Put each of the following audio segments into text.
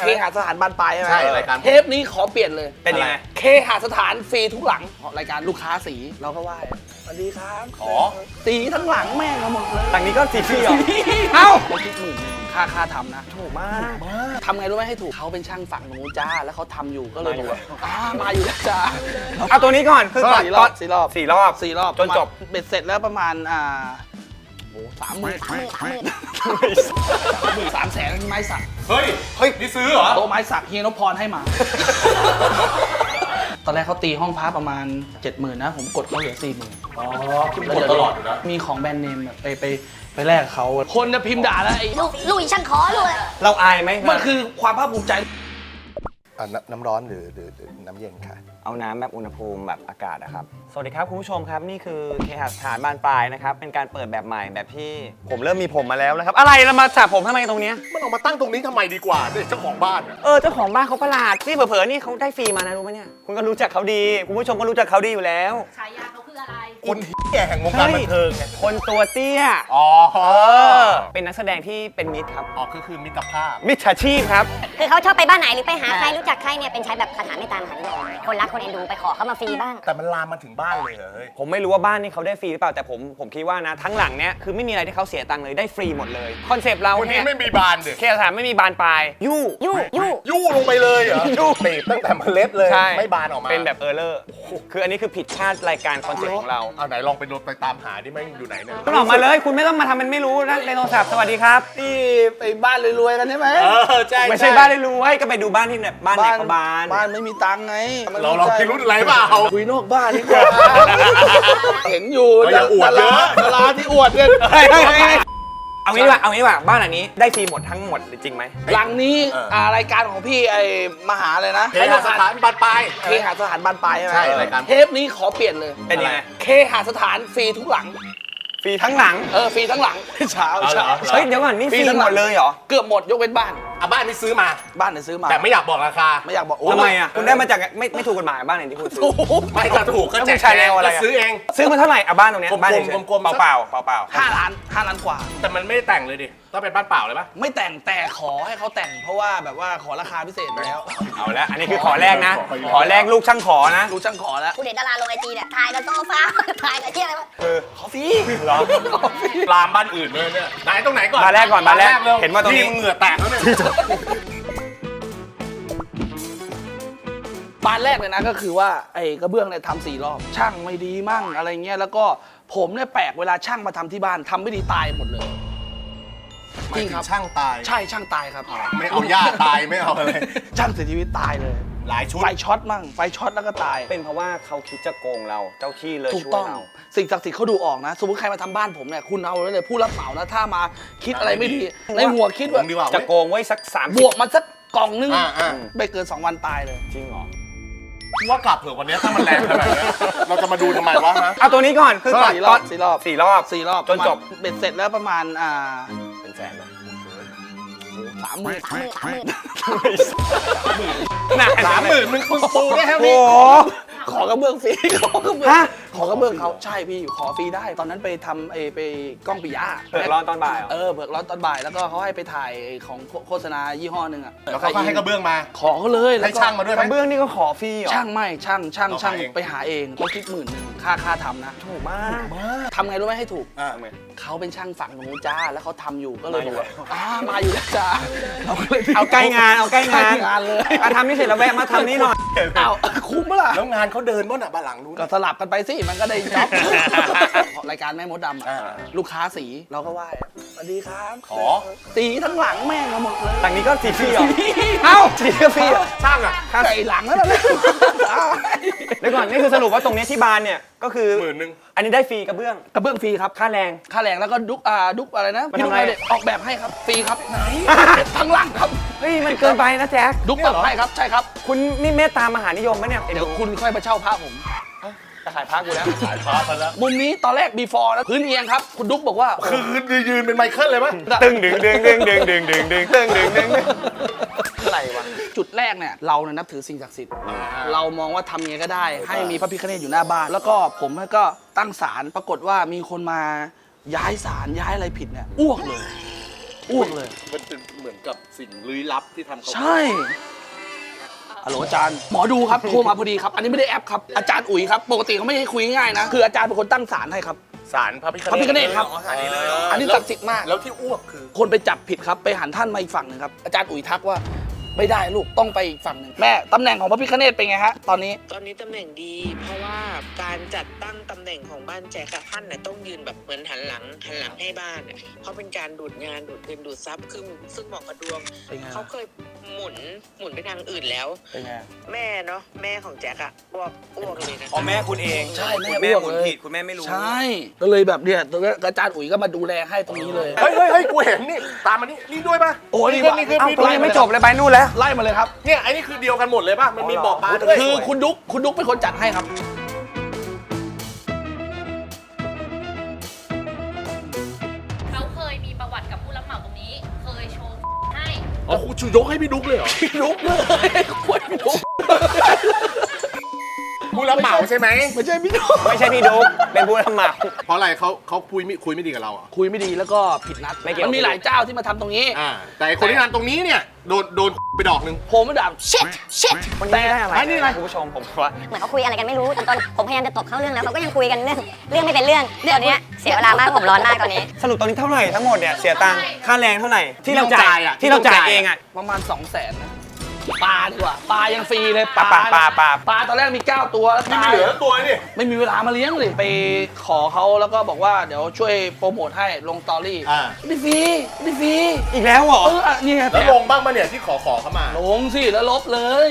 เคหาสถานบานปลายใช่ไหมใช่รายการเทปนี้ขอเปลี่ยนเลย เป็นยังไง เคหาสถานฟรีทุกหลังรายการลูกค้าสีเราก็ไหว้สวัสดีครับอ๋อ สีทั้งหลังแม่งเอาหมดเลยหลังนี้ก็สีพี่เหรอเอ้าเขาคิดหมื่นหนึ่งค่าค่าทำนะถูกมากทำไงรู้ไหมให้ถูกเขาเป็นช่างฝั่งนู้นจ้า แล้วเขาทำอยู่ก็เลยมาอยู่บอกว่าอ่ามาอยู่แล้วจ้า เอาตัวนี้ก่อนคือสี่รอบสี่รอบ สี่รอบ สี่รอบจนจบประมาณเบ็ดเสร็จแล้วประมาณอ่าโอ้สามหมื่นสามหมื่นสามหมื่นสามแสนไม้สัก เฮ้ย เฮ้ย นี่ซื้อเหรอ โต๊ะไม้สักเฮียนพพรให้มา ตอนแรกเขาตีห้องพักประมาณ 7 0,000นะ ผมกดเขาเหลือ4 0,000อ๋อคิดกดตลอดอยู่นะ มีของแบรนด์เนมแบบไปไปไปแลกกับเขาคนจะพิมพ์ด่าแล้วไอ้ลูกลูกอีช่างขอลูกเราอายไหมมันคือความภาคภูมิใจ อะน้ำน้ำร้อนหรือหรือหรือน้ำเย็นค่ะ เอาน้ำแบบอุณหภูมิแบบอากาศนะครับ สวัสดีครับคุณผู้ชมครับนี่คือเคหสถานบานปลายนะครับเป็นการเปิดแบบใหม่แบบที่ผมเริ่มมีผมมาแล้วนะครับอะไรเรามาจับผมทำไมตรงเนี้ยมันออกมาตั้งตรงนี้ทำไมดีกว่าเนี่ยเจ้าของบ้านอะเออเจ้าของบ้านเขาประหลาดที่เผลอๆนี่เขาได้ฟรีมานะรู้ไหมเนี่ยคุณก็รู้จักเขาดี คุณผู้ชมก็รู้จักเขาดีอยู่แล้ว ฉายาเขาคืออะไร คนเหี้ยแห่งวงการบันเทิงไงคนตัวเตี้ยอ๋อเออเป็นนักแสดงที่เป็นมิตรครับอ๋อคือคือมิตรภาพ มิจฉาชีพครับ คือเขาชอบไปบ้านไหนหรือไปหาใครรู้จักใครเนี่ยเป็นใช้แบบคาถาไม่ตามหานิยมคนรักคนเอ็นดูไปขอเขามาฟรีบ้าง แต่มันลามมาถึงบ้านเลยเหรอเฮ้ย ผมไม่รู้ว่าบ้านนี้เขาได้ฟรีหรือเปล่าแต่ผมผมคิดว่านะทั้งหลังเนี้ยคือไม่มีอะไรที่เขาเสียตังค์เลยได้ฟรีหมดเลยคอนเซปต์เราวันนี้เนี่ยไม่มีบานเด็กเคสถานไม่มีบานปลายยู่ ยู่ยู่ยู่ลงไปเลยเหรอยู่ตีบตั้งแต่เมล็ดเลย ใช่ ไม่บานออกมาเป็นแบบเออร์เลอร์คืออันนี้คือผิดคาดรายการคอนเซ็ปต์ของเราเอาไหนลองไปโดนไปตามหาดิแม่งอยู่ไหนเนี่ยคุณออกมาเลยคุณไม่ต้องมาทำเป็นไม่รู้นะในโทรศัพท์สวัสดีครับ ที่ไปบ้านรวยๆกันใช่ไหมเออใช่ไม่ใช่บ้านได้รู้ให้ก็ไปดูบ้านที่แบบบ้านไหนก็บ้าน บ้านไม่มีตังค์ไงเราเราพิรุธอะไรเปล่าคุยนอกบ้านดีกว่าเห็นอยู่เฮ้ยอย่าอวดเยอะ ดาราที่อวดเนี่ยเฮ้ยเฮ้ยเฮ้ยเฮ้ยเอางี้ดีกว่าเอางี้ดีกว่าบ้านหลังนี้ได้ฟรีหมดทั้งหมดเลยจริงไหม หลังนี้เอออ่ารายการของพี่ไอ้มหาเลยนะเคหสถานบานปลาย เคหาสถานบานปลายใช่ไหมใช่รายการ เทปนี้ขอเปลี่ยนเลยเป็นยังไง เคหาสถานฟรีทุกหลัง ฟรีทั้งหลังเออฟรีทั้งหลังเช้าเอาเหรอเช้า เฮ้ยเดี๋ยวก่อนนี่ฟรีทั้งหมดเลยเหรอ เกือบหมดยกเว้นบ้าน อะบ้านนี้ซื้อมา บ้านเนี่ยซื้อมาแต่ไม่อยากบอกราคา ไม่อยากบอกโทำไมอะคุณได้มาจากไม่ไม่ถูกกฎหมายบ้านไหนที่คุณซื้อโอ้โหไม่ถ้าถูกก็แล้วแจคุกณใช้แนวอะไรก็อะซื้อเอง ซื้อมาเท่าไหร่อะบ้านตรงเนี้ยกลมๆบ้านเฉยๆกลมๆเปล่าเปล่าเปล่าเปล่าห้าล้านห้าล้านกว่า แต่มันไม่ได้แต่งเลยดิ ต้องเป็นบ้านเปล่าเลยปะไม่แต่งแต่ขอให้เขาแต่งเพราะว่าแบบว่าขอราคาพิเศษไปแล้ว เอาละอันนี้คือขอแรกนะ ขออีกขอแรกลูกช่างขอนะ รู้ช่างขอแล้ว คุณเห็นดาราลงไอจีเนี่ย ถ่ายกับโซฟา ถ่ายกับที่อะไรวะขอฟรีเหรอลามบ้านอื่นเลยเนี่ยไหนตรงไหนก่อนบ้านแรกก่อนบ้านแรกร็วเห็นว่าตรงนี้มึงเหงื่อแตกแล้วเนี่ยบานแรกเลยนะก็คือว่าไอ้กระเบื้องเนี่ยทำสี่รอบ ช่างไม่ดีมั่งอะไรเงี้ยแล้วก็ผมเนี่ยแปลกเวลาช่างมาทำที่บ้านทำไม่ดีตายหมดเลย จริงครับช่างตาย ใช่ช่างตายครับไม่เอาญาติตายไม่เอาอะไรช่างเสียชีวิตตายเลยหลายชุดไฟช็อตมั่งไฟช็อตแล้วก็ตาย เป็นเพราะว่าเขาคิดจะโกงเราเจ้าที่เลยถูกช่วยต้องเราสิ่งศักดิ์สิทธิ์เขาดูออกนะ สมมติใครมาทำบ้านผมเนี่ยคุณเอาไว้เลยผู้รับเหมานะถ้ามาคิดอะไรไม่ดีในหัวคิดผว่ามดีกว่าจะเว้ยโกงไว้สักสามบวกมันสักกล่องนึงอ่าอ่าไม่เกิน 2 วันตายเลยจริงเหรอว่ากลับเถอะวันนี้ถ้ามันแรงขนาดเนี้ยเราจะมาดูทำไมวะฮะเอาตัวนี้ก่อนคือก่อนสี่รอบสี่รอบสี่รอบสี่รอบจนจบประมาณเบ็ดเสร็จแล้วประมาณอ่าเป็น แสนเลยสามหมื่นสามหมื่นสามหมื่นหนักสามหมื่นมึงคุณปูได้แค่โอ้นี้โห ขอกระเบื้องฟรี ขอกระเบื้องฮะ ขอกระเบื้องเขาใช่พี่ขอฟรีได้ ตอนนั้นไปทำไอไปกล้องปิยะเปิดร้อนตอนบ่ายเหรอ เออเบิกร้อนตอนบ่ายแล้วก็เขาให้ไปถ่ายของโฆษณายี่ห้อหนึ่งอะแล้วเขาก็ให้กระเบื้องมาขอเขาเลยแล้วให้ก็ ช่างมาด้วยไหกม ระเบื้องนี่ก็ขอฟรีเหรอช่างไม่ช่างช่างเราช่างหาเอง ไปหาเองเขาคิดหมื่นหนึ่งค่าค่าทำนะถูกมากทำไงรู้ไหมให้ถูกอ่าทำไมเขาเป็นช่างฝั่งนู้นจ้าแล้วเขาทำอยู่ก็เลยมาอยู่บอกว่าอ่ามาอยู่แล้วจ้าเราก็เลยเอาใกล้งานเอาใกล้งาน งานเลย อะทำนี่เสร็จแล้วแวะมาทำนี่หน่อยเอาคุ้มปะล่ะแล้วงานเขาเดินบ้านอะบ้านหลังนู้น ก็สลับกันไปสิมันก็ได้จ็อบ รายการแม่มดดำอะอ่าลูกค้าสีเราก็ไหว้สวัสดีครับขอสีทั้งหลังแม่งเอาหมดเลยหลังนี้ก็สีฟรีเหรอเอ้าสีก็ฟรีเหรอช่างอะไก่หลังแล้วนะเดี๋ยวก่อนนี่คือสรุปว่าตรงนี้ที่บานเนี่ยก็คือหมื่นหนึ่ง อันนี้ได้ฟรีกระเบื้องกระเบื้องฟรีครับ ค่าแรง ค่าแรงแล้วก็ดุกอ่าดุกอะไรนะมันพี่ดุกทำอะไรอะไรเด็กออกแบบให้ครับฟรีครับไหนทั้งหลังครับ เฮ้ยมันเกินไปนะแจ๊คดุกปรับให้ครับใช่ครับ คุณนี่เมตตามหานิยมไหมเนี่ยเดี๋ยวคุณค่อยมาเช่าพระผมจะขายพระกูแล้วขายฟ้าไปแล้วมุมนี้ตอนแรก before นะพื้นเอียงครับ คุณดุ๊กบอกว่า คือยืนเป็นไมเคิลเลยปะตึงดึงดึงดึงดึงดึงดึงดึงตึงดึงดึงดึงอะไรวะจุดแรกเนี่ยเราเนี่ยนับถือสิ่งศักดิ์สิทธิ์เรามองว่าทำยังไงก็ได้ ให้มีพระพิฆเนศอยู่หน้าบ้าน แล้วก็ผมก็ตั้งศาลปรากฏว่ามีคนมาย้ายศาลย้ายอะไรผิดเนี่ยอ้วกเลย ออ้วกเลย มันเป็นเหมือนกับสิ่งลี้ลับที่ทำเขาใช่ฮัลโหลอาจารย์หมอดูครับ โทรมาพอดีครับ อันนี้ไม่ได้แอปครับ อาจารย์อุ๋ยครับ ปกติเขาไม่ให้คุยง่ายๆนะ คืออาจารย์เป็นคนตั้งศาลให้ครับ สารพระพิฆพระพิฆเนศครับ อ๋อสารนี้เลยเหรออัอันนี้ศักดิ์สิทธิ์มาก แล้วที่อ้วกคือ คนไปจับผิดครับ ไปหันท่านมาอีกฝั่งหนึ่งครับ อาจารย์อุ๋ยทักว่า ไม่ได้ลูกต้องไปอีกฝั่งหนึ่งแม่ตำแหน่งของพระพิฆเนศเป็นไงฮะตอนนี้ตอนนี้ตำแหน่งดี เพราะว่าการจัดตั้งตำแหน่งของบ้านแจกอะท่านน่ะต้องยืนแบบเหมือนหันหลังหันหลังให้บ้านอะเพราะเป็นการดูดงานดูดเงินดูดทรัพย์ซึ่งซึ่งเหมาะกับดวงเป็นไงเขาเคยหมุนหมุนไปทางอื่นแล้ว เป็นไง แม่เนาะแม่ของแจ็คอะอ้วกอ้วกเลยนะอ๋อแม่คุณเองใช่แม่คุณแม่อ้วกคุณเลย ผิดคุณแม่ไม่รู้ ใช่ก็เลยแบบเนี่ยตัวอาจารย์อุ๋ยก็มาดูแลให้ตรงนี้เลย เฮ้ยเฮ้ยเฮ้ยกูเห็นนี่ ตามมานี่นี่ด้วยป่ะโอ้นี่นี่คือเอ้านี่ตรงคือนี้ไม่จบเลยไปนู่นแล้ว ไล่มาเลยครับ เนี่ยไอ้นี่คือเดียวกันหมดเลยป่ะ มันมีบอกมาด้วยคือคุณดุ๊กคุณดุ๊กเป็นคนจัดให้ครับ อ๋อคุณชูยกให้พี่ดุ๊กเลยเหรอ พี่ดุ๊กเลยคุยพี่ดุ๊ก ผู้รับเหมาใช่ไหมไม่ใช่พี่ดุ๊กไม่ใช่พี่ดุ๊กเป็นผู้รับเหมา เพราะอะไรเขาเขาคุยไม่คุยไม่ดีกับเราเหรอะคุยไม่ดีแล้วก็ผิดนัดไม่เกี่ยว มันมีหลายเจ้าที่มาทำตรงนี้ อ่า แต่ไอ้คนที่ทำตรงนี้เนี่ยโดนโดนไปดอกหนึ่ง ผมไม่ด่า shit shit วันนี้ได้อะไรอันนี้อะไร คุณผู้ชมผมว่า เหมือนเขาคุยอะไรกันไม่รู้ตอนต้นผมพยายามจะตบเข้าเรื่องแล้วเขาก็ยังคุยกันเรื่องเรื่องไม่เป็นเรื่องตอนเนี้ยเสียเวลามากผมร้อนมากตอนนี้ สรุปตอนนี้เท่าไหร่ทั้งหมดเนี่ยเสียตังค์ค่าแรงเท่าไหร่ที่เราที่เราจ่าจ่ายยอะที่เราจ่ายที่เราจ่ายเองอะ ประมาณ 2 0 0แสนนะ ปลาดีกว่าปลายังฟรีเลยปลาปลาปลาปลา ปลาตอนแรกมี 9 ตัวแล้วนี่ตาไม่ยเหลือตัวนี่ไม่มีเวลามาเลี้ยงเลยไปขอเขาแล้วก็บอกว่าเดี๋ยวช่วยโปรโมทให้ลงสตอรี่อ่าได้ฟรีได้ฟรีอีกแล้วเหรอ เอออะนี่ไงแล้วลงบ้างมาเนี่ยที่ขอขอเข้ามา ลงสิแล้วลบเลย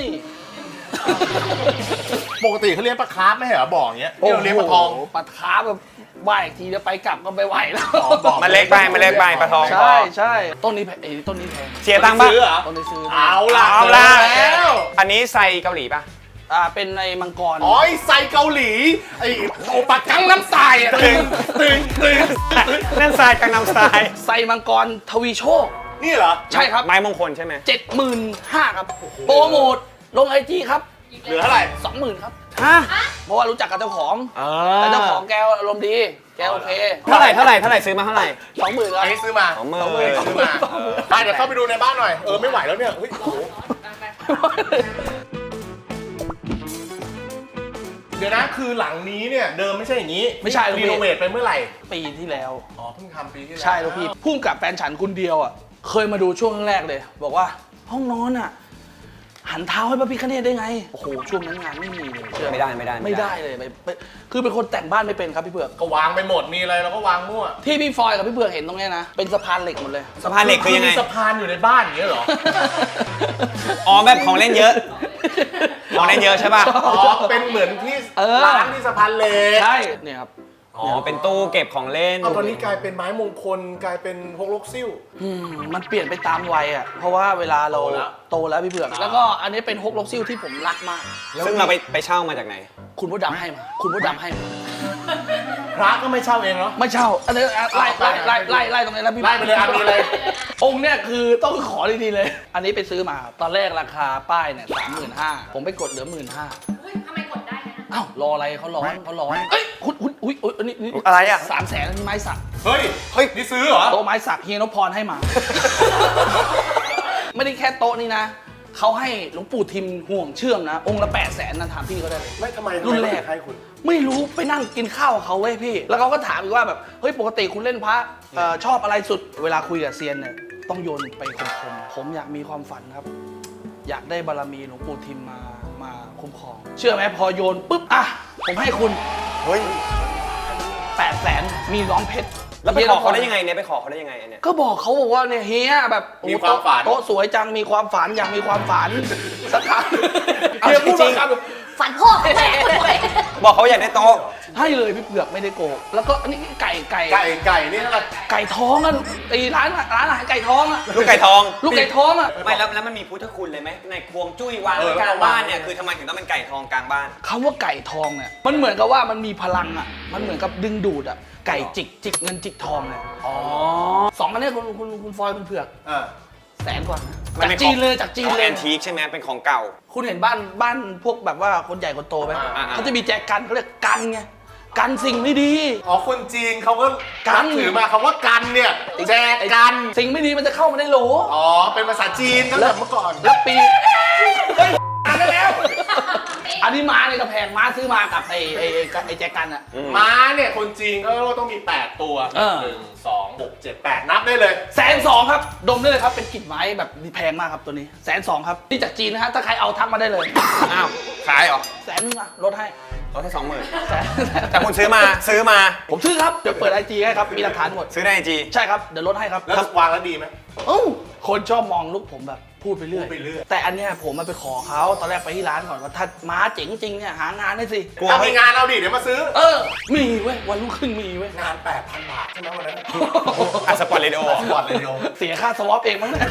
ปกติเขาเลี้ยงปลาคาร์ฟไม่ใช่เหรอบ่ออย่างเงี้ยนี่เราเลี้ยงปลาทอง โโหปลาคาร์ฟแบบ ไหวอีกทีจะไปกลับก็ไปไหวแล้วอ๋อบอกมันเล็กไปมันเล็กไปปลาทองใช่ใช่ต้นนี้แพงเอ้ยต้นนี้แพงเสียตังค์ป่ะซื้อเหรอต้นนี้ซื้อเอาล่ะเอาล่ะเจอแล้วอันนี้ใส่เกาหลีป่ะอ่าเป็นในมังกรอ๋อไอ้ไซเกาหลีไอ้โอปะกังน้ำตายอะตึงตึงตึงตึงนั่นทรายกังนำทรายไซมังกรทวีโชคนี่เหรอ ใช่ครับ ไม้มงคลใช่ไหมเจ็ดหมื่นห้าครับ โปรโมทลงไอจีครับ เหลือเท่าไหร่ สองหมื่นครับฮะเพราะว่ารู้จักกับเจ้าของเอแต่เจ้าของแกอารมณ์ดีแกโอเคเท่าไหร่เท่าไหร่เท่าไหร่ซื้อมาเท่าไหร่สองหมื่นครับอันนี้ซื้อมาสองหมื่นซื้อมาไปเดี๋ยวเข้าไปดูในบ้านหน่อย เออไม่ไหวแล้วเนี่ยเฮ้ยโอ้โหเดี๋ยวนะคือหลังนี้เนี่ยเดิมไม่ใช่อย่างนี้ไม่ใช่ลูกพี่รีโนเวทไปเมื่อไหร่ ปีที่แล้ว อ๋อเพิ่งทำปีที่แล้ว ใช่ลูกพี่พุ่งกับแฟนฉันคนเดียวอะเคยมาดูช่วงแรกเลย บอกว่าห้องนอนอะ หันเท้าให้พระพิคเนตได้ไง โอ้โห ช่วงนั้นงานไม่มีเลยเชื่อหไม่ได้ไม่ได้ไม่ได้เลยไปไปคือเป็นคนแต่งบ้านไม่เป็นครับพี่เผือก ก็วางไปหมดมีอะไรเราก็วางมั่วที่พี่ฟอยกับพี่เผือกเห็นตรงเนี้ยนะ เป็นสะพานเหล็กหมดเลย สะพานเหล็กคือยังไงมีสะพานอยู่ในบ้านอย่างเงี้ยเหรอ อ๋อแบบของเล่นเยอะ ของเล่นเยอะใช่ป่ะ อ๋อ เป็นเหมือนที่เออ ร้านที่สะพานเหล็ก ใช่ เนี่ยครับ อ๋อ เป็นตู้เก็บของเล่น เอาตอนนี้กลายเป็นไม้มงคลกลายเป็นพกลกซิ่ว อืมมันเปลี่ยนไปตามวัยอะ เพราะว่าเวลาเราโตแล้ว โตแล้วพี่เผือก แล้วก็อันนี้เป็นฮกลกซิลที่ผมรักมาก ซึ่งเราไปไปเช่ามาจากไหน คุณพ่อดำให้มา คุณพ่อดำให้มาพระก็ไม่เช่าเองเนาะ ไม่เช่าอันนี้อะไล่ไล่ไล่ไล่ไล่ตรงนี้แล้วพี่ไล่ไปเลยอันนี้เลยองค์เนี่ยคือต้องขอดีๆเลย อันนี้ไปซื้อมา ตอนแรกราคาป้ายเนี่ยสามหมื่นห้าผมไปกดเหลือหมื่นห้าอุ้ยทำไมกดได้นะ อ้าวรออะไรเขาร้อนเขาร้อนเอ้ยคุณคุณอุ้ยอุ้ยอันนี้นี่อะไรอะสามแสนไม้สักเฮ้ย เฮ้ย นี่ซื้อเหรอ โต๊ะไม้สักเฮียนพพรให้มา ไม่ได้แค่โต๊ะนี้นะเขาให้หลวงปู่ทิมห่วงเชื่อมนะ องค์ละแปดแสนนะถามพี่เขาได้เลย ไม่ทำไมรุ่นแรกให้คุณ ไม่รู้ไปนั่งกินข้าวกับเขาเว้ยพี่ แล้วเขาก็ถามอีกว่าแบบเฮ้ยปกติคุณเล่นพระเอ่อชอบอะไรสุดเวลาคุยกับเซียนเนี่ยต้องโยนไปคมๆผมอยากมีความฝันครับ อยากได้บารมีหลวงปู่ทิมมามา คุ้มครอง เชื่อไหมพอโยนปุ๊บอะผมให้คุณเฮ้ย8ปดแสนมีร้องเพชรแล้วไปขอเขาได้ยังไงเนี่ยไปขอเขาได้ยังไงอันเนี่ยก็บอกเขาบอกว่าเนี่ยเฮียแบบโอ้มีความฝัน โต๊ะโต๊ะสวยจังมีความฝันอยากมีความฝันสักครั้ง เอาเฮียพูดจริมางคำแบบ ฝันพ่อแม่ด้วยบอกเขาอยากได้โต๊ะให้เลยพี่เผือกไม่ได้โกหกแล้วก็อันนี้ไก่ไก่ ไก่ไก่นี่เท่าไหร่ไก่ท้องอะไอ้ร้านร้านอาหารไก่ท้องอะลูกไก่ทอง ลูกไก่ท้องอะไม่แล้วแล้วมันมีพุทธคุณเลยไหมในควงจุ้ยวางเออไว้กลางบ้านเนี่ยคือทำไมถึงต้องเป็นไก่ทองกลางบ้าน คำว่าไก่ทองเนี่ยมันเหมือนกับว่ามันมีพลังอะมันเหมือนกับดึงดูดอะไก่จิกจิกเงินจิกทองเนี่ยอ๋อสองอันเนี้ยคุณคุณคุณฟอยคุณเผือกอ่า แสนกว่านะมันจากเป็นจีนเลยจากจีนของเลแอยนทีคใช่ไหมเป็นของเก่า คุณเห็นบ้านบ้านพวกแบบว่าคนใหญ่คนโตไหมอ่าอ่า เขาจะมีแจกันเขาเรียกกันไงกันสิ่งไม่ดี อ๋อคนจีนเขาก็กันนับถือมาคำว่ากันเนี่ยแจกัน สิ่งไม่ดีมันจะเข้ามาในโหล อ๋อ เป็นภาษาจีนตั้งแต่เมื่อก่อน แล้วปีเฮ้ยอ่านได้แล้ว อันนี้ม้าในกระแพงม้าซื้อมากับไอ้ไอ้ไอ้ไอ้แจกันอะม้าเนี่ยคนจีนก็ต้องมี 8 ตัวเออ หนึ่งสองหกเจ็ดแปดนับได้เลย แสนสองครับ ดมได้เลยครับเป็นกลิ่นไม้แบบแพงมากครับตัวนี้แสนสองครับนี่จากจีนนะฮะถ้าใครเอาทักมาได้เลยอ้าวขายเหรอแสนนึงอะลดให้ลดให้สองหมื่นแสนแต่คุณซื้อมาซื้อมาผมซื้อครับเดี๋ยวเปิดไอจีให้ครับมีหลักฐานหมด ซื้อในไอจี ใช่ครับเดี๋ยวลดให้ครับแล้ววางแล้วดีไหม เอ้าคนชอบมองลูกผมแบบ พูดไปเรื่อย พูดไปเรื่อย แต่อันเนี้ยผมมาไปขอเขาตอนแรกไปที่ร้านก่อนว่าถ้าม้าเจ๋งจริงเนี่ยหางานให้สิกลัวถ้ามีงานเอาดิเดี๋ยวมาซื้อ เออ มีเว้ยวันรุ่งขึ้นมีเว้ย งาน 8,000 บาทใช่ไหมวันนั้นอะสปอร์ตเรดิโอสปอร์ตเลยเดียวเสียค่าสวอปเองมั้งเนี่ย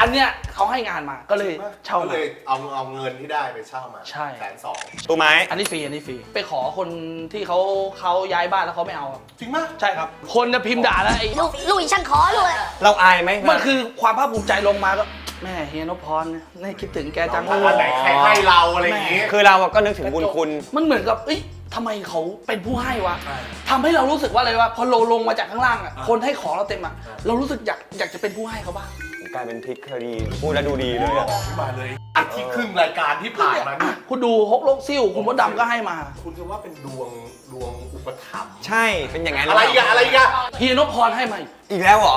อันเนี้ยเขาให้งานมาก็เลยเช่าก็มา เลยเอาเอาเงินที่ได้ไปเช่ามาใช่ แสนสองตู้ไม้อันนี้ฟรีอันนี้ฟรีไปขอคนที่เขาเขาย้ายบ้านแล้วเขาไม่เอาครับจริงมากใช่ครับ คนจะพิมพ์ด่าแล้วไอ้ลูกลูกอีช่างขอลูกเราอายไหมมันคือความภาคภูมิใจลงมาก็แม่เฮียนพพรเนี่ยนี่คิดถึงแกจังอันไหนใครให้เราอะไรอย่างงี้ คือเราก็นึกถึงบุญคุณ มันเหมือนกับ เอ้ยทำไมเขาเป็นผู้ให้วะทำให้เรารู้สึกว่าอะไรวะ พอเราลงมาจากข้างล่างอะคนให้ของเราเต็มอะเรารู้สึกอยากอยากจะเป็นผู้ให้เขาบ้าง กลายเป็นพลิกคดีพูดแล้วดูดีเลยอะมาเลยอาทิตย์ครึ่งรายการที่ผ่านมานี่คุณดูฮกลกซิ่วคุณมดดำก็ให้มา คุณจะว่าเป็นดวงดวงอุปถัมภ์ใช่เป็นอย่างนั้นอะไรอีกอะอะไรอีกอะเฮียนพพรให้มาอีกอีกแล้วเหรอ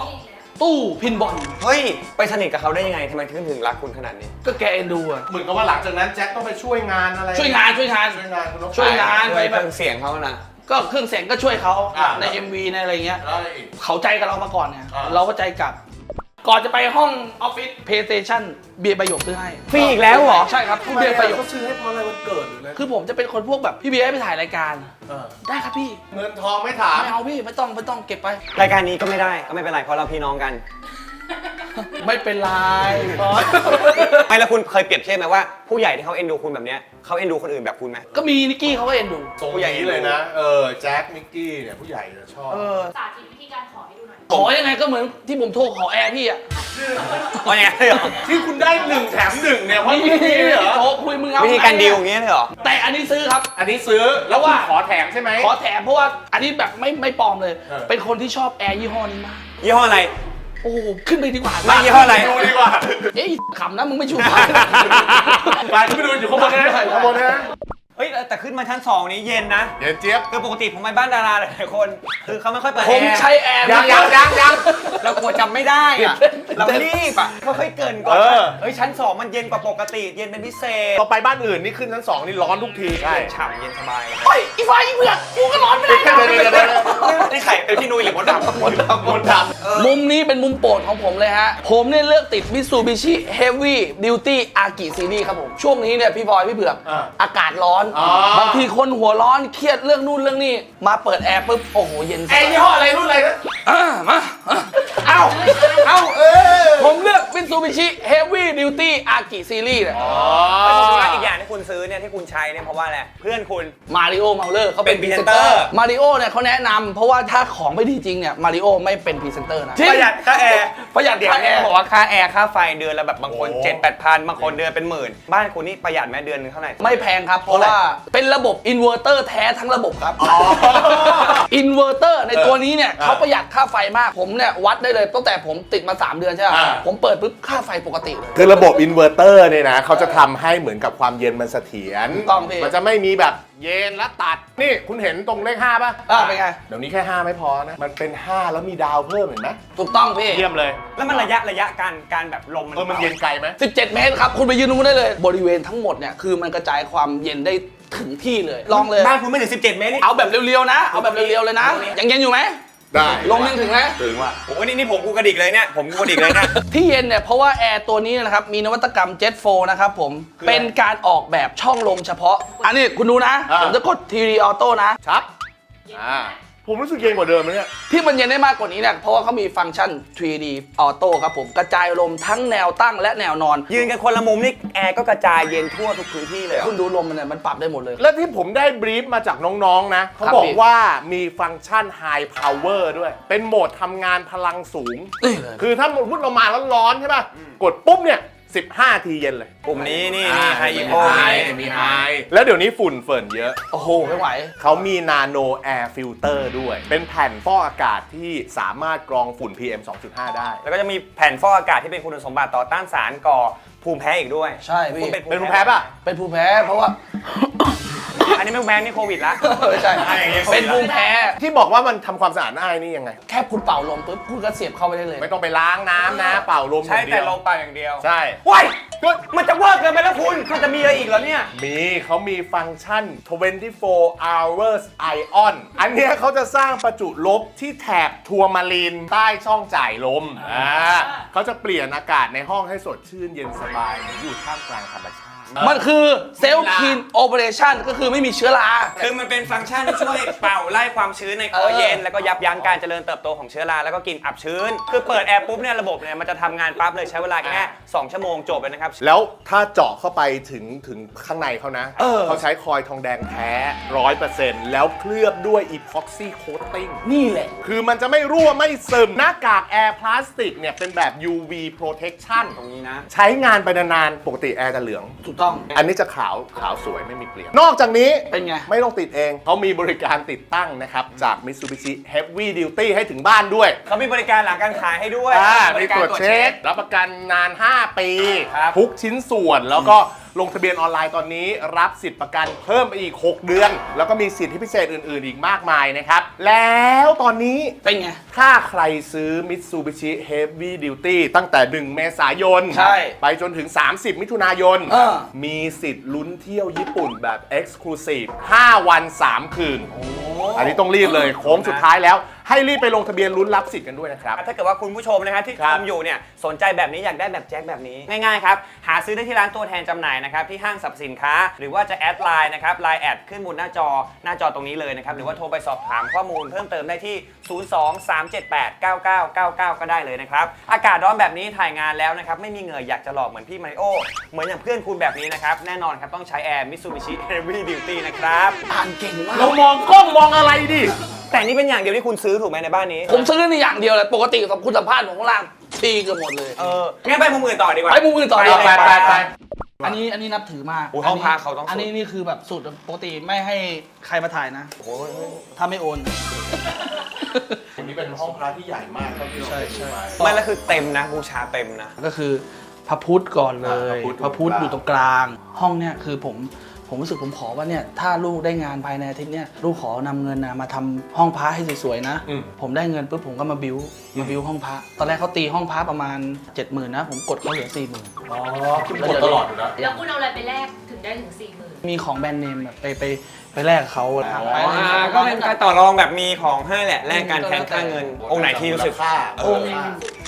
ตู้พินบอลเฮ้ย ไปสนิทกับเขาได้ยังไงทำไมถึงถึงรักคุณขนาดนี้ ก็แกเอ็นดูอะเหมือนกับว่าหลังจากนั้นแจ็คต้องไปช่วยงานอะไรช่วยงานช่วยงาน ช่วยงานคุณนก ช่วยงาน ด้วยเครื่องเสียงเขานะ ก็เครื่องเสียงก็ช่วยเขาอ่า ใน MV ในอะไรเงี้ย แล้วอะไรอีก เขาใจกับเรามาก่อนเนี่ยอ่า เราก็ใจกลับ ก่อนจะไปห้องออฟฟิศ PlayStation เบียร์ประโยคซื้อให้ฟรีอีกแล้วเหรอ ใช่ครับทำพี่ไมเบียร์ประโยคเขาซื้อให้เพราะอะไรวันเกิดหรืออะไรคือผมจะเป็นคนพวกแบบพี่เบียร์ให้ไปถ่ายรายการ เออได้ครับพี่ เงินทองไม่ถาม ไม่เอาพี่ไม่ต้องไม่ต้องเก็บไป รายการนี้ก็ไม่ได้ก็ไม่เป็นไรเพราะเราพี่น้องกัน ไม่เป็นไรบอสไม่แล้วคุณเคยเปรียบเทียบไหมว่าผู้ใหญ่ที่เขาเอ็นดูคุณแบบเนี้ยเขาเอ็นดูคนอื่นแบบคุณไหม ก็มีนิกกี้เขาก็เอ็นดู ตรงนี้เลยนะ เออ แจ็ค มิกกี้ เนี่ย ผู้ใหญ่จะชอบ เออ สาธิตวิธีการขอให้ดูหน่อย ขอยังไงก็เหมือนที่ผมโทรขอแอร์พี่อะอ๋ออย่างนั้นเลยเหรอที่คุณได้หนึ่งแถมหนึ่งเนี่ย เพราะนี่มิกกี้เหรอ โทรคุยมึงเอาวิธีการไหนดีลอย่างเงี้ยเลยเหรอ แต่อันนี้ซื้อครับ อันนี้ซื้อ แล้วว่าขอแถมใช่ไหม ขอแถมเพราะว่าอันนี้แบบไม่ไม่ปลอมเลย เออ เป็นคนที่ชอบแอร์ยี่ห้อนี้มากยี่ห้ออะไร โอ้โหขึ้นไปดีกว่าไม่ยี่ห้ออะไร ดูดีกว่าเอ้ยขำนะมึงไม่ชูไปขึ้นไปดูอยู่ข้างบนนะข้างบนนะเฮ้ยแต่ขึ้นมาชั้นสองนี้เย็นนะเดี๋ยวเจี๊ยบคือปกติผมไปบ้านดาราหลายๆคน คือเขาไม่ค่อยเปิดผมแอร์ใช้แอร์ยังยังยังยังเรากลัวจำไม่ได้อะ เรารีบอะค่อยๆเกรินก่อนเออ เฮ้ยชั้นสองมันเย็นกว่าปกติ เย็นเป็นพิเศษพอไปบ้านอื่นนี่ขึ้นชั้นสองนี่ร้อนทุกทีเย็นฉ่ำเย็นสบายเฮ้ยอีฟ้าอีเผือกกูก็ร้อนไม่ได้นะเดี๋ยวเดี๋ยวเดี๋ยวเดี๋ยวนี่ไข่เป็นพี่นุ้ยหรือมดดำมดดำมนต์ดมุมนี้เป็นมุมโปรดของผมเลยฮะ ผมเนี่ยเลือกติด Mitsubishi Heavy Duty Aki Series ครับผม ช่วงนี้เนี่ยพี่บอย พี่เผือกอ่าอากาศร้อน อ๋อ บางทีคนหัวร้อนเครียดเรื่องนู่นเรื่องนี้ มาเปิดแอร์ปุ๊บ โอ้โห เย็นำแอร์ยี่ห้ออะไรรุ่นอะไรนะ อ่ามาอะเอ้า เอ้าเออผมเลือก Mitsubishi Heavy Duty Aki Series เนี่ยแต่ผมว่าอีกอย่างที่คุณซื้อเนี่ยที่คุณใช้เนี่ยเพราะว่าอะไรเพื่อนคุณ มาริโอเมาเลอร์เขาเป็นเป็นพรีเซน presenter เตอร์มาริโอเนี่ยเขาแนะนำเพราะว่าถ้าของไม่ดีจริงเนี่ยมาริโอไม่เป็นพรีเซนเตอร์นะ ประหยัดค่าแอร์ประหยัดเดี๋ยวค่าแอเนี่ยร์ บอกว่าค่าแอร์ค่าไฟเดือนละแบบบางคนโอ้เจ็ดแปดพันบางคนเดือนเป็นหมื่น บ้านคุณนี่ประหยัดไหมเดือนนึงเท่าไหร่ ไม่แพงครับ เพราะว่าเป็นระบบอินเวอร์เตอร์แท้ทั้งระบบครับอ๋ออินเวอร์เตอร์ในตัวนี้เนี่ยเออเขาประหยัดค่าไฟมากผมเนี่ยวัดได้เลยตั้งแต่ผมติดมา 3 เดือนใช่ไหมอ่า ผมเปิดปุ๊บค่าไฟปกติเลย คือระบบอินเวอร์เตอร์เนี่ยนะเขาจะทำให้เหมือนกับความเย็นมันเสถียรถูกต้องพี่มันจะไม่มีแบบเย็นแล้วตัด นี่คุณเห็นตรงเลข5ป่ะอ่าเป็นไง เดี๋ยวนี้แค่ 5 ไม่พอนะ มันเป็น 5 แล้วมีดาวเพิ่มเห็นไหมถูกต้องพี่เยี่ยมเลย แล้วมันระยะระยะการการแบบลมมันเออมันเย็นไกลไหม 17 เมตรครับ คุณไปยืนตรงนู้นได้เลย บริเวณทั้งหมดเนี่ยคือมันกระจายความเย็นได้ถึงที่เลย ลองเลย บ้านคุณไม่ถึง 17 เมตรนี่ เอาแบบเรียวๆนะ เอาแบบเรียวๆเลยนะ ยังเย็นอยู่ไหม ได้ ลงยังถึงไหมถึงว่ะโอ้ยนี่นี่ผมกูกระดิกเลยเนี่ย ผมกูกระดิกเลยเนี่ย ที่เย็นเนี่ยเพราะว่าแอร์ตัวนี้นะครับ มีนวัตกรรม Jet 4นะครับผม คืออะไรเป็นการออกแบบช่องลมเฉพาะ อันนี้คุณดูนะ อ่า ผมจะกด 3D Auto นะ ชับอ่า ผมรู้สึกเย็นกว่าเดิมนะเนี่ย ที่มันเย็นได้มากกว่านี้เนี่ยเพราะว่าเขามีฟังก์ชัน 3D Auto ครับผมกระจายลมทั้งแนวตั้งและแนวนอน ยืนกันคนละมุมนี่แอร์ก็กระจายเย็นทั่วทุกพื้นที่เลยเหรอ คุณดูลมมันเนี่ยมันปรับได้หมดเลย แล้วที่ผมได้บรีฟมาจากน้องๆนะเขาครับบอกพี่ว่ามีฟังก์ชัน High Power ด้วย เป็นโหมดทำงานพลังสูงนี่เลยคือถ้าสมมติเรามาแล้วร้อนใช่ป่ะกดปุ๊บเนี่ย15 ทีเย็นเลยปุ่มนี้นี่อ่านี่ไฮอีโคมีไฮมีไฮแล้วเดี๋ยวนี้ฝุ่นเฟิร์นเยอะ โอ้โห ไม่ไหว เขามีนาโนแอร์ฟิลเตอร์ด้วย เป็นแผ่นฟอกอากาศที่สามารถกรองฝุ่น PM 2.5 ได้ แล้วก็จะมีแผ่นฟอกอากาศที่เป็นคุณสมบัติต่อต้านสารก่อภูมิแพ้อีกด้วยใช่พี่ คุณเป็นภูมิแพ้ป่ะ เป็นภูมิแพ้เพราะว่า อันนี้ไม่ภูมิแพ้นี่โควิดละไม่ใช่อะอย่างงี้เป็นภูมิแพ้ ที่บอกว่ามันทำความสะอาดง่ายนี่ยังไง แค่คุณเป่าลมปุ๊บคุณก็เสียบเข้าไปได้เลย ไม่ต้องไปล้างน้ำนะ เป่าลมอใช้ย่างเดีแต่ยวลมเปล่าอย่างเดียวใช่ ว้ายมันจะเวิร์กเกินไปแล้วคุณมันจะมีอะไรอีกเหรอเนี่ย มีเขามีฟังก์ชัน 24 hours ion อันเนี้ยเขาจะสร้างประจุลบที่แถบทัวร์มาลีนใต้ช่องจ่ายลม อ่าเขาจะเปลี่ยนอากาศในห้องให้สดชื่นเย็นสบายเหมือนอยู่ท่ามกลางธรรมชาติ มันคือเซลล์คีนโอเปอเรชั่นก็คือไม่มีเชื้อรา คือมันเป็นฟังก์ชันที่ช่วยเป่าไล่ความชื้นในคอเย็น แล้วก็ยับยั้งการเจริญเติบโตของเชื้อราแล้วก็กลิ่นอับชื้น คือเปิดแอร์ปุ๊บเนี่ยระบบเนี่ยมันจะทำงานปั๊บเลยใช้เวลาแค่2ชั่วโมงจบเลยนะครับ แล้วถ้าเจาะเข้าไปถึงถึงข้างในเขานะเออเขาใช้คอยทองแดงแท้ร้อยเปอร์เซ็นต์แล้วเคลือบด้วยอีพ็อกซี่โคตติ้ง นี่แหละ คือมันจะไม่รั่วไม่ซึมหน้ากากแอร์พลาสติกเนี่ยเป็นแบบ UV protection ตรงนี้นะ ใช้งานไปนานๆ ปกติแอร์จะเหลืองถูกต้อง อันนี้จะขาวขาวสวยไม่มีเปลี่ยน นอกจากนี้เป็นไง ไม่ต้องติดเองเขามีบริการติดตั้งนะครับ จาก Mitsubishi Heavy Duty ให้ถึงบ้านด้วยเขามีบริการหลังการขายให้ด้วยอ่าบมีริกาตรวจเช็ค รับประกันนาน 5 ปี ครับ ทุกชิ้นส่วนแล้วก็ลงทะเบียนออนไลน์ตอนนี้รับสิทธิ์ประกันเพิ่มไปอีก 6 เดือน แล้วก็มีสิทธิพิเศษอื่น ๆ อีกมากมายนะครับ แล้วตอนนี้เป็นไง ถ้าใครซื้อ Mitsubishi Heavy Duty ตั้งแต่ 1 เมษายน ใช่ไปจนถึง 30 มิถุนายน เออ มีสิทธิ์ลุ้นเที่ยวญี่ปุ่นแบบ Exclusive 5 วัน 3 คืน อันนี้ต้องรีบเลยโค้งสุดท้ายแล้ว ให้รีบไปลงทะเบียนลุ้นรับสิทธิ์กันด้วยนะครับ ถ้าเกิดว่าคุณผู้ชมนะฮะที่ครัชบมอยู่เนี่ยสนใจแบบนี้อยากได้แบบแจ็คแบบนี้ง่ายๆครับหาซื้อได้ที่ร้านตัวแทนจำหน่ายนะครับที่ห้างสรรพสินค้า หรือว่าจะแอดไลน์นะครับไลน์แอดขึ้นบนหน้าจอหน้าจอตรงนี้เลยนะครับหรือว่าโทรไปสอบถามข้อมูลเพิ่มเติมได้ที่ 023789999 ก็ได้เลยนะครับอากาศร้อนแบบนี้ถ่ายงานแล้วนะครับไม่มีเหงื่ออยากจะหลอกเหมือนพี่มาริโอเหมือนอย่างเพื่อนคุณแบบนี้นะครับแน่นอนครับต้องใช้แอร์ Mitsubishi Heavy Duty นะครับ อ่านเก่งมาก เรามองกล้องมองอะไรดิ แต่นี่เป็นอย่างเดียวที่คุณซื้อถูกไหมในบ้านนี้ ผมซื้อในอย่างเดียวเลยปกติกับคุณสัมภาษณ์ผมข้างล่างทีเกือบหมดเลยเอองั้นไปมุมอื่นต่อดีกว่า ไปมุมอื่นต่อไปเลยไปไปไป อันนี้อันนี้นับถือมากโอ้ห้องพระเขาต้องสุดอันนี้นี่คือแบบสุดปกติไม่ให้ใครมาถ่ายนะถ้าไม่โอน อันนี้เป็นห้องพระที่ใหญ่มากเท่าที่เราเคยดูมา ไม่แล้วคือเต็มนะบูชาเต็มนะ ก็คือพระพุทธก่อนเลย อ่าพพระระพุพุททธธอยู่ตรงกลาง ห้องเนี่ยคือผม ผมรู้สึกผมขอว่าเนี่ยถ้าลูกได้งานภายในอาทิตย์เนี่ยลูกขอนำเงินนะมาทำห้องพระให้สวยๆนะอืมผมได้เงินปุ๊บผมก็มาบิวมาบิวห้องพระ ตอนแรกเขาตีห้องพระประมาณ 7 0,000นะ ผมกดเขาเหลือ 4 0,000 อ๋อคุณกดตลอดอยู่นะแล้วคุณเอาอะไรไปแลกถึงได้ถึงสี่หมื่นมีของแบรนด์เนมแบบไปไปไปแลกกับเขาอะไรอ๋อไปอ่าก็เป็นการต่อรองแบบมีของให้แหละแลกการแทนค่าเงิน องค์ไหนที่รู้สึกค่าองค์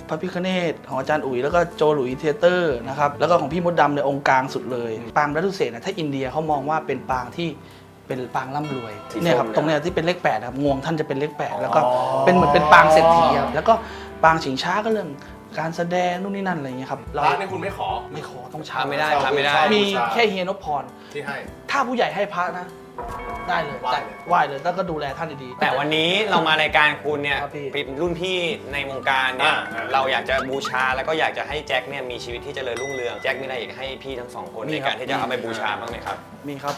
พระพิคเนตของอาจารย์อุ๋ยแล้วก็โจหลุยเทเตอร์นะครับ แล้วก็ของพี่มดดำในยองค์กลางสุดเลย ปางรัตุเศษนะถ้าอินเดียเขามองว่าเป็นปางที่ เป็นปางร่ำรวยสีส้มเนี่ยครับเลยตรงเนี้ยที่เป็นเลขแปดครับงวงท่านจะเป็นเลขแปดแล้วก็เป็นเหมือนเป็นปางเศรษฐีครับแล้วก็ปางฉิงช้าก็เรื่องการแสดงนู่นนี่นั่นอะไรอย่างเงี้ยครับพเราระนี่คุณไม่ขอ ไม่ขอต้องเช้าทำไม่ได้ทำไม่ได้ มีแค่เฮียนพพร ที่ให้ ถ้าผู้ใหญ่ให้พระนะ ได้เลยไหว้แต่เลย ไหว้เลยแล้วก็ดูแลท่านดีๆแต่วันนี้เรามารายการคุณเนี่ยครับพี่ เป็นรุ่นพี่ในวงการเนี่ยอ่า เราอยากจะบูชาแล้วก็อยากจะให้แจ็คเนี่ยมีชีวิตที่เจริญรุ่งเรืองแจ็คมีอะไรอยากให้พี่ทั้งสองคนมีในครับการที่จะเอาไปบูชาบ้างไหมครับ มีครับ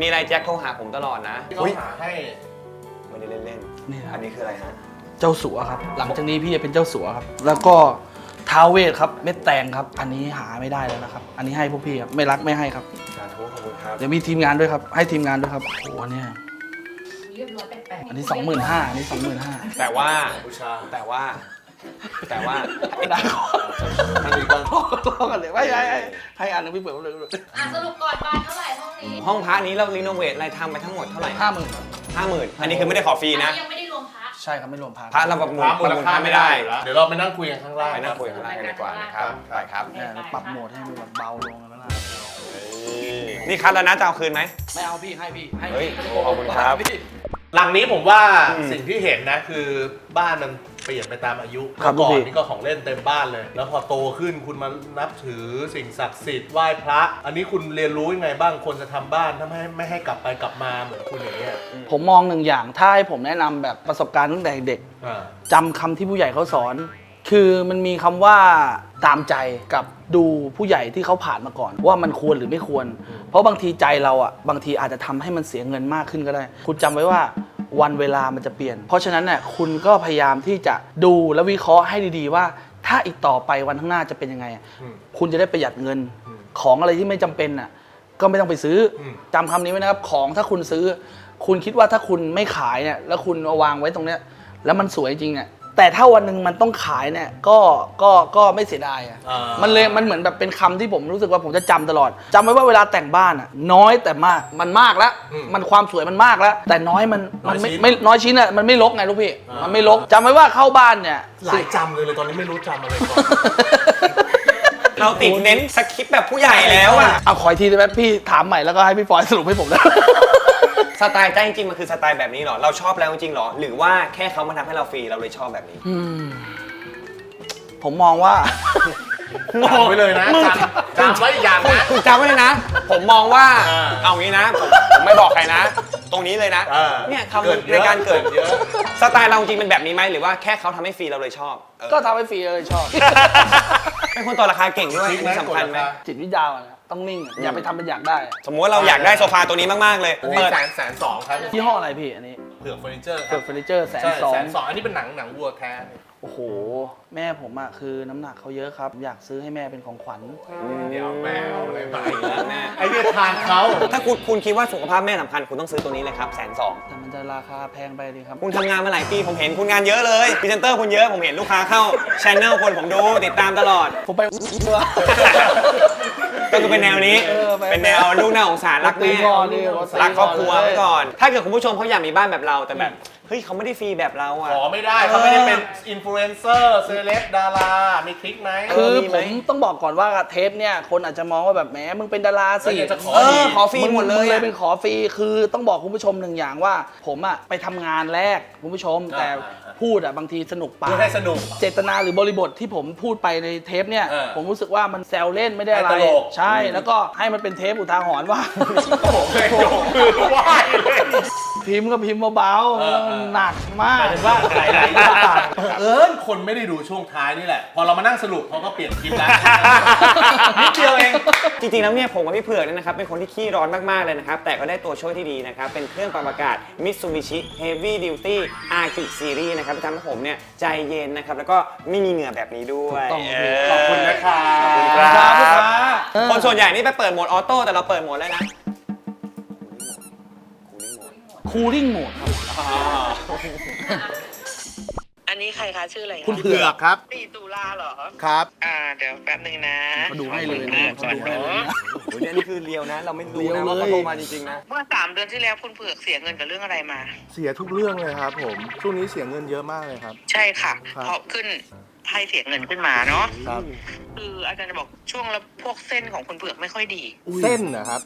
มีอะไรแจ็คโทรหาผมตลอดนะที่เขาหาให้ ไม่ได้เล่นนี่ๆ นะคอัรับนนี้คืออะไรฮะ เจ้าสัวครับ หลังจากนี้พี่จะเป็นเจ้าสัวครับ แล้วก็ท้าวเวทครับ เม็ดแตงครับ อันนี้หาไม่ได้แล้วนะครับ อันนี้ให้พวกพี่ครับ ไม่รักไม่ให้ครับสาธุขอบคุณครับ เดี๋ยวมีทีมงานด้วยครับ ให้ทีมงานด้วยครับโอ้โหอันเนี้ยเรียบร้อยแปลกๆอันนี้สองหมื่นห้าอันนี้สองหมื่นห้าแต่ว่า บูชา แต่ว่า แต่ว่าได้ขอท่านนี้ก็รอกันเลยไม่ให้ให้ให้อันหนึงพี่เปิดเลยอะสรุปก่อนบานเท่าไหร่ห้องนี้ห้องพักนี้เรารีโนเวทอะไรทำไปทั้งหมดเท่าไหร่ห้าหมื่นห้าหมื่นอันนี้คือไม่ได้ขอฟรีนะยังไม่ได้รวมพระใช่ครับไม่รวมพาพระเราประมูลระมูประมูลค่าพระไม่ได้แล้วเดี๋ยวเราไปนั่งคุยกันข้างล่างไปนั่งคุยข้างล่างกันดีกว่านะครับไปครับ เนี่ยปรับโหมดให้มันแบบเบาลงแล้วนะนี่คัดแล้วนะจะเอาคืนไหม ไม่เอาพี่ให้พี่ให้เฮ้ยโอ้ขอบคุณครับ พี่ หลังนี้ผมว่าอืม สิ่งที่เห็นนะคือบ้านมัน เปลี่ยนไปตามอายุครับเมื่อก่อพี่ นนี่ก็ของเล่นเต็มบ้านเลย แล้วพอโตขึ้นคุณมานับถือสิ่งศักดิ์สิทธิ์ไหว้พระ อันนี้คุณเรียนรู้ยังไงบ้างคนจะทำบ้านถ้าไม่ให้ไม่ให้กลับไปกลับมาเหมือนคุณอย่างเงี้ยผมมองหนึ่งอย่างถ้าให้ผมแนะนำแบบประสบการณ์ตั้งแต่เด็ก อ่า จำคำที่ผู้ใหญ่เขาสอนคคือมันมีคำว่าตามใจกับดูผู้ใหญ่ที่เขาผ่านมาก่อน ว่ามันควรหรือไม่ควร เพราะบางทีใจเราอะบางทีอาจจะทำให้มันเสียเงินมากขึ้นก็ได้ คุณจำไว้ว่า วันเวลามันจะเปลี่ยน เพราะฉะนั้นเนี่ยคุณก็พยายามที่จะดูและวิเคราะห์ให้ดีๆว่า ถ้าอีกต่อไปวันข้างหน้าจะเป็นยังไงอะอืมคุณจะได้ประหยัดเงินของอะไรที่ไม่จำเป็นอะก็ไม่ต้องไปซื้ออมจำคำนี้ไว้นะครับของถ้าคุณซื้อ คุณคิดว่าถ้าคุณไม่ขายเนี่ยแล้วคุณเอาวางไว้ตรงเนี้ยแล้วมันสวยจริงเนี่ย แต่ถ้าวันหนึ่งมันต้องขายเนี่ยก็ก็ก็ไม่เสียดายอะอ่ามั มันเลยมันเหมือนแบบเป็นคำที่ผมรู้สึกว่าผมจะจำตลอดจำไว้ว่าเวลาแต่งบ้านอะน้อยแต่มากมันมากแล้วมันความสวยมันมากแล้ว แต่น้อยมันมันไม่ไม่น้อยชิ้นอะมันไม่ลกไงลูกพี่มันไม่ลกจำไว้ว่าเข้าบ้านเนี่ย หลายจำเลยเลยตอนนี้ไม่รู้จำอะไรก่อน เราติดเน้นสคริปต์แบบผู้ใหญ่แล้วอะเอาขออีกทีได้ไหมพี่ถามใหม่แล้วก็ให้พี่ฟอยสรุปให้ผมนะ สไตล์แจ้จริงๆมันคือสไตล์แบบนี้เหรอ เราชอบแล้วจริงๆเหรอ หรือว่าแค่เขามาทำให้เราฟรีเราเลยชอบแบบนี้ผมมองว่า จำไว้เลยนะจำจำไว้อย่างนะ คุณจำไว้เลยนะ ผมมองว่าอ่าเอางี้นะผมผมไม่บอกใครนะ ตรงนี้เลยนะอ่าเนี่ยเกิดคำเยในอะการเกิดเกิดเยอะ สไตล์เราจริงเป็นแบบนี้ไหมหรือว่าแค่เขาทำให้ฟรีเราเลยชอบเออก็ทำให้ฟรีเลยชอบ เป็นคนต่อราคาเก่งด้วยจริงอันไหมนี้สำคัญไหมกดราคาจิตวิทยาอะนะ ต้องนิ่งอะอย่าไปทำเป็นอยากได้อะสมมติว่าเราอยากได้โซฟาตัวนี้มาก ๆ เลย อันนี้เปิดแสนแสนสองครับยี่ห้ออะไรพี่อันนี้เผือกเฟอร์นิเจอร์คเกิรัดบเฟอร์นิเจอร์แสนใช่สองแสนสองอันนี้เป็นหนังหนังวัวแท้โอ้โห แม่ผมอะคือน้ำหนักเขาเยอะครับ อยากซื้อให้แม่เป็นของขวัญ เดี๋ยวแมวอะไรไปแม่ ไอเนี่ยทางเขาถ้าคุณคุณคิดว่าสุขภาพแม่สำคัญคุณต้องซื้อตัวนี้เลยครับแสนสองแต่มันจะราคาแพงไปดีครับ คุณทำงานมาหลายปีผมเห็นคุณงานเยอะเลยพรีเซนเตอร์คุณเยอะผมเห็นลูกค้าเข้าชแนลคนผมดูติดตามตลอด ผมไป ก็คือเป็นแนวนี้ เออไป เป็นแนวลูกน่าสงสารรักแม่ตีก่อนดิรักครอบครัวไว้ก่อน ถ้าเกิดคุณผู้ชมเขาอยากมีบ้านแบบเราแต่แบบ เฮ้ยเขาไม่ได้ฟรีแบบเราอะ ขอไม่ได้เขาไม่ได้เป็นอินฟลูเอนเซอร์เซเลบดารามีทริคไหมคือมีผไหมมต้องบอกก่อนว่าเทปเนี่ยคนอาจจะมองว่าแบบแหมมึงเป็นดาราสิแล้วอยากจะขอ เออขอฟรีหมดเลยงเลยอะเป็นขอฟรีคือต้องบอกคุณผู้ชมหนึ่งอย่างว่า ผมอะไปทำงานแรกคุณผู้ชม แต่อ่าอ่าพูดอะบางทีสนุกปาพูกดให้สนุก เจตนาหรือ บริบทที่ผมพูดไปในเทปเนี่ย เออผมรู้สึกว่ามันแซวเล่นไม่ได้อะไรให้ตลก ใช่แล้วก็ให้มันเป็นเทปอุทาหรณ์ว่าโอ้โหเคยยกมือไหว้เลย พิมพ์ก็พิมพ์เบาเออเออ ๆหนักมากหมายถึงว่าหลายๆอย่างเอิญคนไม่ได้ดูช่วงท้ายนี่แหละ พอเรามานั่งสรุปเขาก็เปลี่ยนคลิปแล้วนิดเดียวเอง จริงๆ แล้วเนี่ยผมกับพี่เผือกเนี่ยนะครับเป็นคนที่ขี้ร้อนมากๆ เลยนะครับ แต่ก็ได้ตัวช่วยที่ดีนะครับ เป็นเครื่องปรับอากาศ Mitsubishi Heavy Duty Arctic Series นะครับที่ทำให้ผมเนี่ยใจเย็นนะครับ แล้วก็ไม่มีเหงื่อแบบนี้ด้วยถูกต้อง เขอบคุณนะครับ ขอบคุณคครัรับบลูกค้าคนส่วนใหญ่นี่ไปเปิดโหมดออโต้แต่เราเปิดโหมดแล้วนะ คูลิ่งโหมดครับ อันนี้ใครคะชื่ออะไระคุณเผือกครับ สี่ตุลาเหรอ ครับ อ่า เดี๋ยวแป๊บหนึ่งนะเขาดูให้เลยนะเขาดูให้เลยนะโอ้ยอันนี้คือเรียวนะ เราไม่รู้เรียวนะว่าเลยเขาโทรมาจริงๆนะ เมื่อสามเดือนที่แล้วคุณเผือกเสียเงินกับเรื่องอะไรมา เสียทุกเรื่องเลยครับผม ช่วงนี้เสียเงินเยอะมากเลยครับ ใช่ค่ะ ครับ เพราะขึ้นไพ่เสียเงินขึ้นมาเนาะ ครับคืออาจารย์จะบอกช่วงแล้วพวกเส้นของคุณเผือกไม่ค่อยดีเส้นนะครับ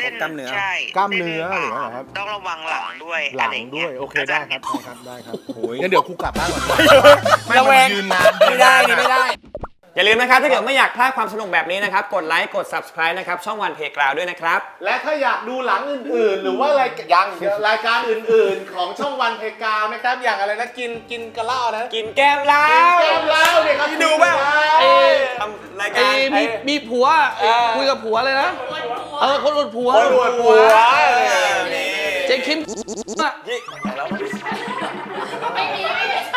เส้นกล้ามเนื้อ ใช่กล้ามเนื้ออะไรอย่างเงี้ยเหรอครับ ต้องระวังหลังด้วยหลังะไรางด้งี้วย โอเคได้ครับได้ครับได้ครับโอ้ยงั้นเดี๋ยวครูกลับบ้านก่อนระแวงยืนนาน ไม่ได้นี่ไม่ได้ อย่าลืมนะครับ ถ้าเกิดไม่อยากพลาดความสนุกแบบนี้นะครับ กดไลค์กด subscribe นะครับ ช่องวันเพกราวด้วยนะครับ และถ้าอยากดูหลังอื่นๆ หรือว่ารายยังรายการอื่นๆ ของช่องวันเพกาวนะครับ อย่างอะไรนะกินกินกะเหล่านะกินแก้มแล้กินว แก้มเหล้าเนี่ยครับดูบ้าง เอ้ยทำรายไอ้การมีมีผัวไอ้คุยกับผัวเลยนะ เออคนหลุดผัวคนอวดผัวนี่เจ๊คิมอะยี่แล้วไม่มีไม่มี